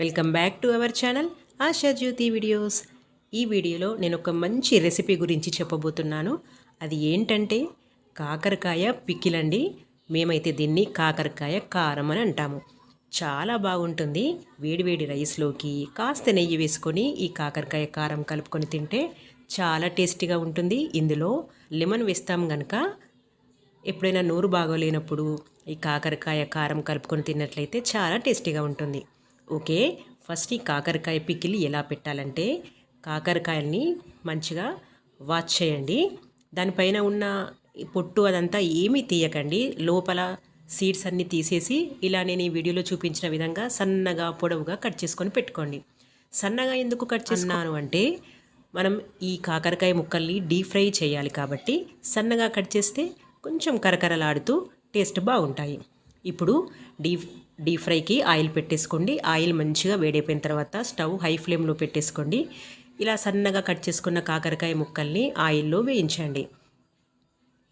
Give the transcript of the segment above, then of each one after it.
Welcome back to our channel Asha Jyothi videos ఈ వీడియోలో నేను ఒక మంచి రెసిపీ గురించి చెప్పబోతున్నాను. అది ఏంటంటే కాకరకాయ పిక్కిలండి. మేమైతే దీన్ని కాకరకాయ కారం అని అంటాము. చాలా బాగుంటుంది. వేడివేడి రైస్లోకి కాస్త నెయ్యి వేసుకొని ఈ కాకరకాయ కారం కలుపుకొని తింటే చాలా టేస్టీగా ఉంటుంది. ఇందులో లెమన్ వేస్తాం కనుక ఎప్పుడైనా నోరు బాగోలేనప్పుడు ఈ కాకరకాయ కారం కలుపుకొని తిన్నట్లయితే చాలా టేస్టీగా ఉంటుంది. ఓకే. ఫస్ట్ ఈ కాకరకాయ పికిలి ఎలా పెట్టాలంటే కాకరకాయల్ని మంచిగా వాష్ చేయండి. దానిపైన ఉన్న పొట్టు అదంతా ఏమీ తీయకండి. లోపల సీడ్స్ అన్నీ తీసేసి ఇలా నేను ఈ వీడియోలో చూపించిన విధంగా సన్నగా పొడవుగా కట్ చేసుకొని పెట్టుకోండి. సన్నగా ఎందుకు కట్ చేస్తున్నాను అంటే మనం ఈ కాకరకాయ ముక్కల్ని డీప్ ఫ్రై చేయాలి కాబట్టి సన్నగా కట్ చేస్తే కొంచెం కరకరలాడుతూ టేస్ట్ బాగుంటాయి. ఇప్పుడు డీప్ డీప్ ఫ్రైకి ఆయిల్ పెట్టేసుకోండి. ఆయిల్ మంచిగా వేడైపోయిన తర్వాత స్టవ్ హై ఫ్లేమ్లో పెట్టేసుకోండి. ఇలా సన్నగా కట్ చేసుకున్న కాకరకాయ ముక్కల్ని ఆయిల్లో వేయించండి.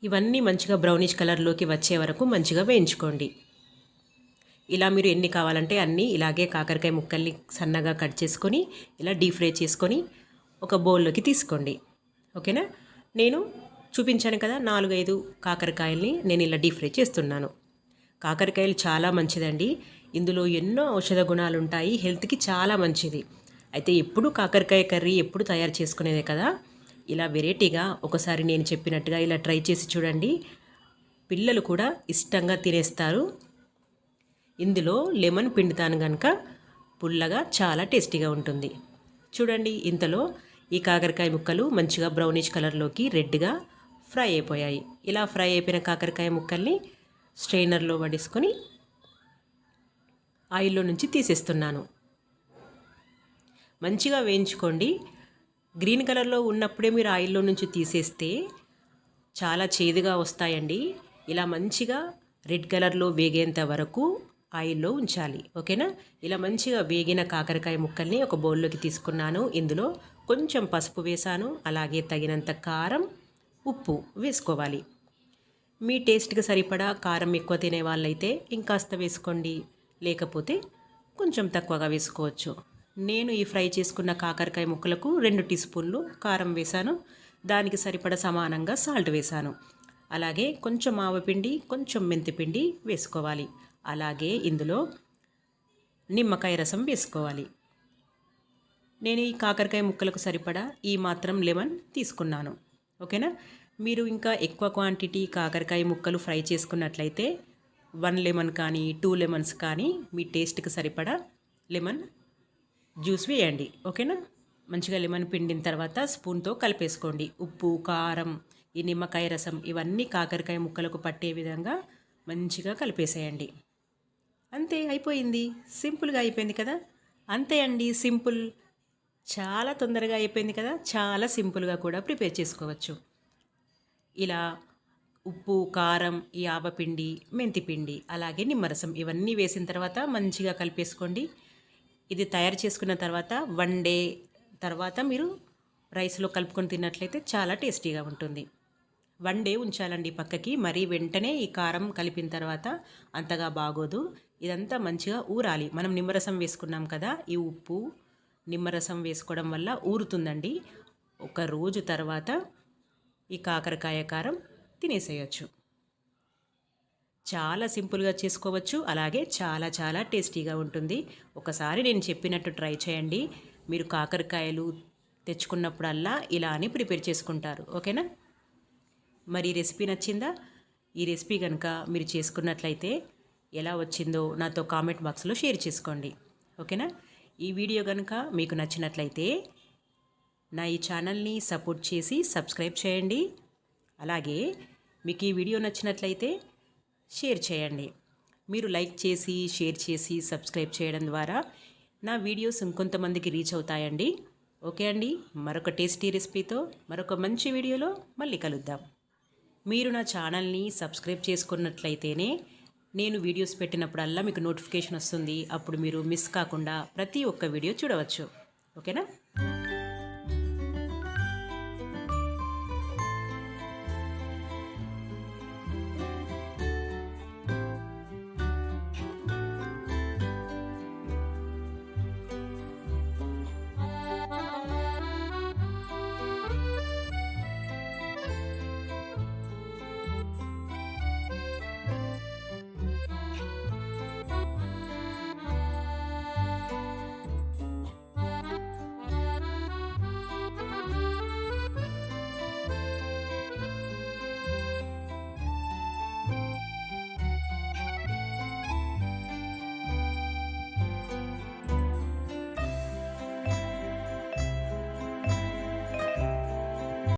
ఇవన్నీ మంచిగా బ్రౌనిష్ కలర్లోకి వచ్చే వరకు మంచిగా వేయించుకోండి. ఇలా మీరు ఎన్ని కావాలంటే అన్నీ ఇలాగే కాకరకాయ ముక్కల్ని సన్నగా కట్ చేసుకొని ఇలా డీప్ ఫ్రై చేసుకొని ఒక బౌల్లోకి తీసుకోండి. ఓకేనా? నేను చూపించాను కదా నాలుగైదు కాకరకాయల్ని నేను ఇలా డీప్ ఫ్రై చేస్తున్నాను. కాకరకాయలు చాలా మంచిదండి. ఇందులో ఎన్నో ఔషధ గుణాలు ఉంటాయి హెల్త్కి చాలా మంచిది. అయితే ఎప్పుడు కాకరకాయ కర్రీ ఎప్పుడు తయారు చేసుకునేదే కదా? ఇలా వెరైటీగా ఒకసారి నేను చెప్పినట్టుగా ఇలా ట్రై చేసి చూడండి. పిల్లలు కూడా ఇష్టంగా తినేస్తారు. ఇందులో లెమన్ పిండుతాను కనుక పుల్లగా చాలా టేస్టీగా ఉంటుంది. చూడండి ఇంతలో ఈ కాకరకాయ ముక్కలు మంచిగా బ్రౌనిష్ కలర్లోకి రెడ్గా ఫ్రై అయిపోయాయి. ఇలా ఫ్రై అయిపోయిన కాకరకాయ ముక్కల్ని స్ట్రైనర్లో వడేసుకొని ఆయిల్లో నుంచి తీసేస్తున్నాను. మంచిగా వేయించుకోండి. గ్రీన్ కలర్లో ఉన్నప్పుడే మీరు ఆయిల్లో నుంచి తీసేస్తే చాలా చేదుగా వస్తాయండి. ఇలా మంచిగా రెడ్ కలర్లో వేగేంత వరకు ఆయిల్లో ఉంచాలి. ఓకేనా? ఇలా మంచిగా వేగిన కాకరకాయ ముక్కల్ని ఒక బౌల్లోకి తీసుకున్నాను. ఇందులో కొంచెం పసుపు వేసాను అలాగే తగినంత కారం ఉప్పు వేసుకోవాలి. మీ టేస్ట్కి సరిపడా కారం ఎక్కువ తినే వాళ్ళైతే ఇంకాస్త వేసుకోండి. లేకపోతే కొంచెం తక్కువగా వేసుకోవచ్చు. నేను ఈ ఫ్రై చేసుకున్న కాకరకాయ ముక్కలకు రెండు టీ స్పూన్లు కారం వేశాను. దానికి సరిపడ సమానంగా సాల్ట్ వేశాను. అలాగే కొంచెం ఆవపిండి కొంచెం మెంతిపిండి వేసుకోవాలి. అలాగే ఇందులో నిమ్మకాయ రసం వేసుకోవాలి. నేను ఈ కాకరకాయ ముక్కలకు సరిపడా ఈ మాత్రం లెమన్ తీసుకున్నాను. ఓకేనా? మీరు ఇంకా ఎక్కువ క్వాంటిటీ కాకరకాయ ముక్కలు ఫ్రై చేసుకున్నట్లయితే వన్ లెమన్ కానీ టూ లెమన్స్ కానీ మీ టేస్ట్కి సరిపడా లెమన్ జ్యూస్ వేయండి. ఓకేనా? మంచిగా లెమన్ పిండిన తర్వాత స్పూన్తో కలిపేసుకోండి. ఉప్పు కారం ఈ నిమ్మకాయ రసం ఇవన్నీ కాకరకాయ ముక్కలకు పట్టే విధంగా మంచిగా కలిపేసేయండి. అంతే అయిపోయింది. సింపుల్గా అయిపోయింది కదా? అంతే అండి. సింపుల్ చాలా తొందరగా అయిపోయింది కదా? చాలా సింపుల్గా కూడా ప్రిపేర్ చేసుకోవచ్చు. ఇలా ఉప్పు కారం ఈ ఆవపిండి మెంతిపిండి అలాగే నిమ్మరసం ఇవన్నీ వేసిన తర్వాత మంచిగా కలిపేసుకోండి. ఇది తయారు చేసుకున్న తర్వాత వన్ డే తర్వాత మీరు రైస్లో కలుపుకొని తిన్నట్లయితే చాలా టేస్టీగా ఉంటుంది. వన్ డే ఉంచాలండి పక్కకి మరీ వెంటనే ఈ కారం కలిపిన తర్వాత అంతగా బాగోదు. ఇదంతా మంచిగా ఊరాలి. మనం నిమ్మరసం వేసుకున్నాం కదా ఈ ఉప్పు నిమ్మరసం వేసుకోవడం వల్ల ఊరుతుందండి. ఒక రోజు తర్వాత ఈ కాకరకాయ కారం తినేసేయచ్చు. చాలా సింపుల్గా చేసుకోవచ్చు. అలాగే చాలా చాలా టేస్టీగా ఉంటుంది. ఒకసారి నేను చెప్పినట్టు ట్రై చేయండి. మీరు కాకరకాయలు తెచ్చుకున్నప్పుడల్లా ఇలా అని ప్రిపేర్ చేసుకుంటారు. ఓకేనా? మరి ఈ రెసిపీ నచ్చిందా? ఈ రెసిపీ కనుక మీరు చేసుకున్నట్లయితే ఎలా వచ్చిందో నాతో కామెంట్ బాక్స్లో షేర్ చేసుకోండి. ఓకేనా? ఈ వీడియో కనుక మీకు నచ్చినట్లయితే నా ఈ ఛానల్ని సపోర్ట్ చేసి సబ్స్క్రైబ్ చేయండి. అలాగే మీకు ఈ వీడియో నచ్చినట్లయితే షేర్ చేయండి. మీరు లైక్ చేసి షేర్ చేసి సబ్స్క్రైబ్ చేయడం ద్వారా నా వీడియోస్ ఇంకొంతమందికి రీచ్ అవుతాయండి. ఓకే అండి మరొక టేస్టీ రెసిపీతో మరొక మంచి వీడియోలో మళ్ళీ కలుద్దాం. మీరు నా ఛానల్ని సబ్స్క్రైబ్ చేసుకున్నట్లయితేనే నేను వీడియోస్ పెట్టినప్పుడల్లా మీకు నోటిఫికేషన్ వస్తుంది. అప్పుడు మీరు మిస్ కాకుండా ప్రతి ఒక్క వీడియో చూడవచ్చు. ఓకేనా?